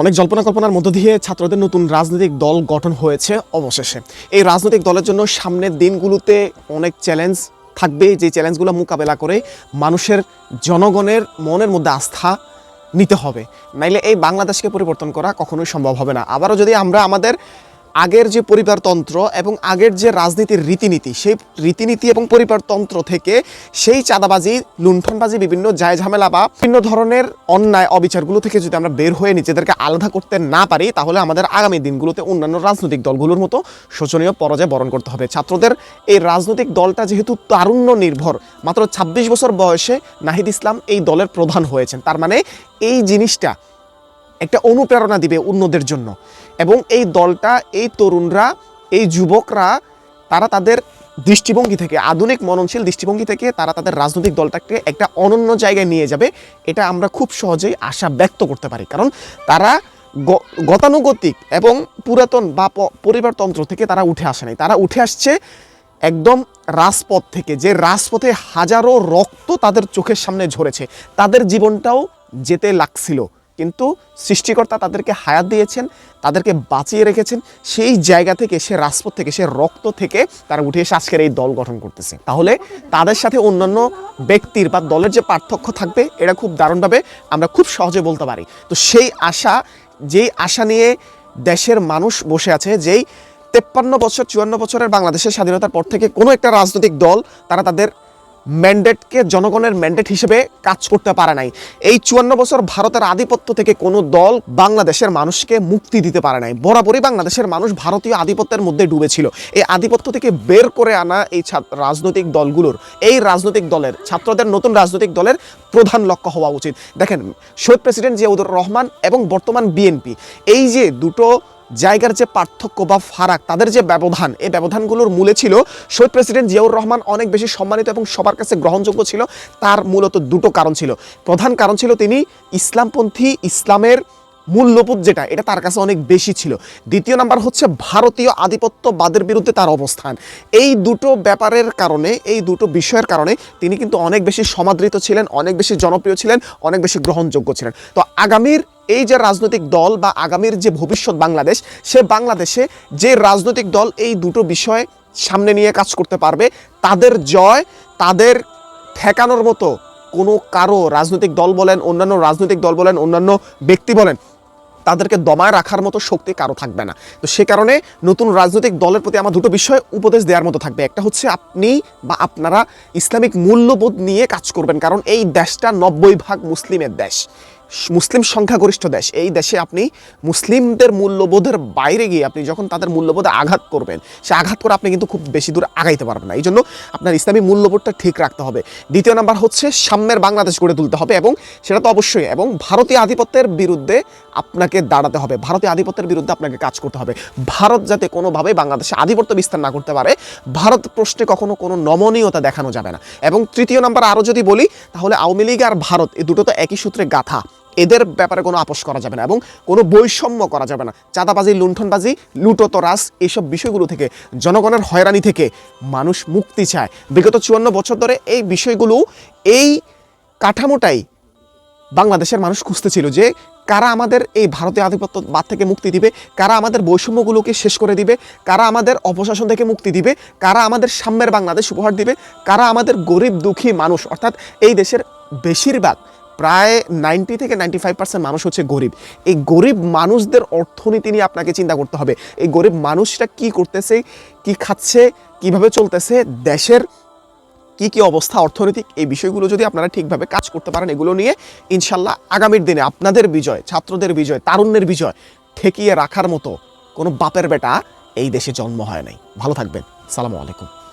অনেক জল্পনা কল্পনার মধ্য দিয়ে ছাত্রদের নতুন রাজনৈতিক দল গঠন হয়েছে অবশেষে। এই রাজনৈতিক দলের জন্য সামনের দিনগুলোতে অনেক চ্যালেঞ্জ থাকবে যে চ্যালেঞ্জগুলো মোকাবেলা করে মানুষের জনগণের মনের মধ্যে আস্থা নিতে হবে। নাইলে এই বাংলাদেশকে পরিবর্তন করা কখনোই সম্ভব হবে না। আবারও যদি আমরা আমাদের আগের যে পরিবারতন্ত্র এবং আগের যে রাজনীতির রীতিনীতি, সেই রীতিনীতি এবং পরিবারতন্ত্র থেকে সেই চাঁদাবাজি, লুণ্ঠনবাজি, বিভিন্ন জায় ঝামেলা বা বিভিন্ন ধরনের অন্যায় অবিচারগুলো থেকে যদি আমরা বের হয়ে নিজেদেরকে আলাদা করতে না পারি, তাহলে আমাদের আগামী দিনগুলোতে অন্যান্য রাজনৈতিক দলগুলোর মতো শোচনীয় পরাজয় বরণ করতে হবে। ছাত্রদের এই রাজনৈতিক দলটা যেহেতু তারুণ্য নির্ভর, মাত্র ২৬ বছর বয়সে নাহিদ ইসলাম এই দলের প্রধান হয়েছেন। তার মানে এই জিনিসটা একটা অনুপ্রেরণা দিবে অন্যদের জন্য। এবং এই দলটা, এই তরুণরা, এই যুবকরা, তারা তাদের দৃষ্টিভঙ্গি থেকে, আধুনিক মননশীল দৃষ্টিভঙ্গি থেকে তারা তাদের রাজনৈতিক দলটাকে একটা অনন্য জায়গায় নিয়ে যাবে। এটা আমরা খুব সহজেই আশা ব্যক্ত করতে পারি। কারণ তারা গতানুগতিক এবং পুরাতন বা পরিবারতন্ত্র থেকে তারা উঠে আসে নাই। তারা উঠে আসছে একদম রাজপথ থেকে, যে রাজপথে হাজারো রক্ত তাদের চোখের সামনে ঝরেছে। তাদের জীবনটাও যেতে লাগছিল। কিন্তু সৃষ্টিকর্তা তাদেরকে হায়াত দিয়েছেন, তাদেরকে বাঁচিয়ে রেখেছেন, সেই জায়গা থেকে সে রাজপথ থেকে সে রক্ত থেকে তারা উঠে এসে আজকের এই দল গঠন করতেছে। তাহলে তাদের সাথে অন্যান্য ব্যক্তির বা দলের যে পার্থক্য থাকবে, এটা খুব দারুণভাবে আমরা খুব সহজে বলতে পারি। তো সেই আশা, যেই আশা নিয়ে দেশের মানুষ বসে আছে, যেই তেপ্পান্ন বছর, চুয়ান্ন বছরের বাংলাদেশের স্বাধীনতার পর থেকে কোনো একটা রাজনৈতিক দল, তারা তাদের ম্যান্ডেটকে জনগণের ম্যান্ডেট হিসেবে কাজ করতে পারে নাই। এই চুয়ান্ন বছর ভারতের আধিপত্য থেকে কোনো দল বাংলাদেশের মানুষকে মুক্তি দিতে পারে নাই। বরাবরই বাংলাদেশের মানুষ ভারতীয় আধিপত্যের মধ্যে ডুবেছিল। এই আধিপত্য থেকে বের করে আনা এই রাজনৈতিক দলগুলোর এই রাজনৈতিক দলের ছাত্রদের নতুন রাজনৈতিক দলের প্রধান লক্ষ্য হওয়া উচিত। দেখেন শহীদ প্রেসিডেন্ট জিয়াউদুর রহমান এবং বর্তমান বিএনপি। এই যে দুটো জায়গার যে পার্থক্য বা ফারাক, তাদের যে ব্যবধান, এই ব্যবধানগুলোর মূলে ছিল শহীদ প্রেসিডেন্ট জিয়াউর রহমান অনেক বেশি সম্মানিত এবং সবার কাছে গ্রহণযোগ্য ছিল। তার মূলত দুটো কারণ ছিল। প্রধান কারণ ছিল তিনি ইসলামপন্থী ইসলামের মূল্যবোধ যেটা, এটা তার কাছে অনেক বেশি ছিল। দ্বিতীয় নাম্বার হচ্ছে ভারতীয় আধিপত্যবাদের বিরুদ্ধে তার অবস্থান। এই দুটো ব্যাপারের কারণে, এই দুটো বিষয়ের কারণে তিনি কিন্তু অনেক বেশি সমাদৃত ছিলেন, অনেক বেশি জনপ্রিয় ছিলেন, অনেক বেশি গ্রহণযোগ্য ছিলেন। তো আগামীর এই যে রাজনৈতিক দল বা আগামীর যে ভবিষ্যৎ বাংলাদেশ, সে বাংলাদেশে যে রাজনৈতিক দল এই দুটো বিষয় সামনে নিয়ে কাজ করতে পারবে, তাদের জয়, তাদের ঠেকানোর মতো কোনো কারও রাজনৈতিক দল বলেন, অন্যান্য রাজনৈতিক দল বলেন, অন্যান্য ব্যক্তি বলেন, তাদেরকে দমায় রাখার মতো শক্তি কারও থাকবে না। তো সে কারণে নতুন রাজনৈতিক দলের প্রতি আমার দুটো বিষয় উপদেশ দেওয়ার মতো থাকবে। একটা হচ্ছে আপনি বা আপনারা ইসলামিক মূল্যবোধ নিয়ে কাজ করবেন, কারণ এই দেশটা নব্বই ভাগ মুসলিমের দেশ। মুসলিম সংখ্যাগরিষ্ঠ দেশ, এই দেশে আপনি মুসলিমদের মূল্যবোধের বাইরে গিয়ে আপনি যখন তাদের মূল্যবোধে আঘাত করবেন, সে আঘাত করে আপনি কিন্তু খুব বেশি দূর আগাইতে পারবেন না। এই জন্য আপনার ইসলামী মূল্যবোধটা ঠিক রাখতে হবে। দ্বিতীয় নাম্বার হচ্ছে সাম্যের বাংলাদেশ গড়ে তুলতে হবে এবং সেটা তো অবশ্যই, এবং ভারতীয় আধিপত্যের বিরুদ্ধে আপনাকে দাঁড়াতে হবে। ভারতীয় আধিপত্যের বিরুদ্ধে আপনাকে কাজ করতে হবে। ভারত যাতে কোনোভাবে বাংলাদেশে আধিপত্য বিস্তার না করতে পারে, ভারত প্রশ্নে কখনো কোনো নমনীয়তা দেখানো যাবে না। এবং তৃতীয় নাম্বার আরও যদি বলি, তাহলে আওয়ামী লীগ আর ভারত এই দুটো তো একই সূত্রে গাথা। এদের ব্যাপারে কোনো আপোষ করা যাবে না এবং কোনো বৈষম্য করা যাবে না। চাঁদাবাজি, লুণ্ঠনবাজি লুটোতরাস এইসব বিষয়গুলো থেকে জনগণের হয়রানি থেকে মানুষ মুক্তি চায়। বিগত চুয়ান্ন বছর ধরে এই বিষয়গুলো এই কাঠামোটাই বাংলাদেশের মানুষ খুঁজতেছিল যে কারা আমাদের এই ভারতীয় আধিপত্য বাদ থেকে মুক্তি দিবে, কারা আমাদের বৈষম্যগুলোকে শেষ করে দিবে, কারা আমাদের অপশাসন থেকে মুক্তি দিবে, কারা আমাদের সাম্যের বাংলাদেশ উপহার দিবে, কারা আমাদের গরিব দুঃখী মানুষ, অর্থাৎ এই দেশের বেশিরভাগ প্রায় নাইনটি থেকে নাইনটি ফাইভ পার্সেন্ট মানুষ হচ্ছে গরিব। এই গরিব মানুষদের অর্থনীতি নিয়ে আপনাকে চিন্তা করতে হবে। এই গরিব মানুষটা কি করতেছে, কি খাচ্ছে, কীভাবে চলতেছে, দেশের কি কি অবস্থা, অর্থনৈতিক এই বিষয়গুলো যদি আপনারা ঠিকভাবে কাজ করতে পারেন, এগুলো নিয়ে ইনশাল্লাহ আগামীর দিনে আপনাদের বিজয়, ছাত্রদের বিজয়, তারুণ্যের বিজয় ঠেকিয়ে রাখার মতো কোনো বাপের বেটা এই দেশে জন্ম হয় নাই। ভালো থাকবেন। সালামু আলাইকুম।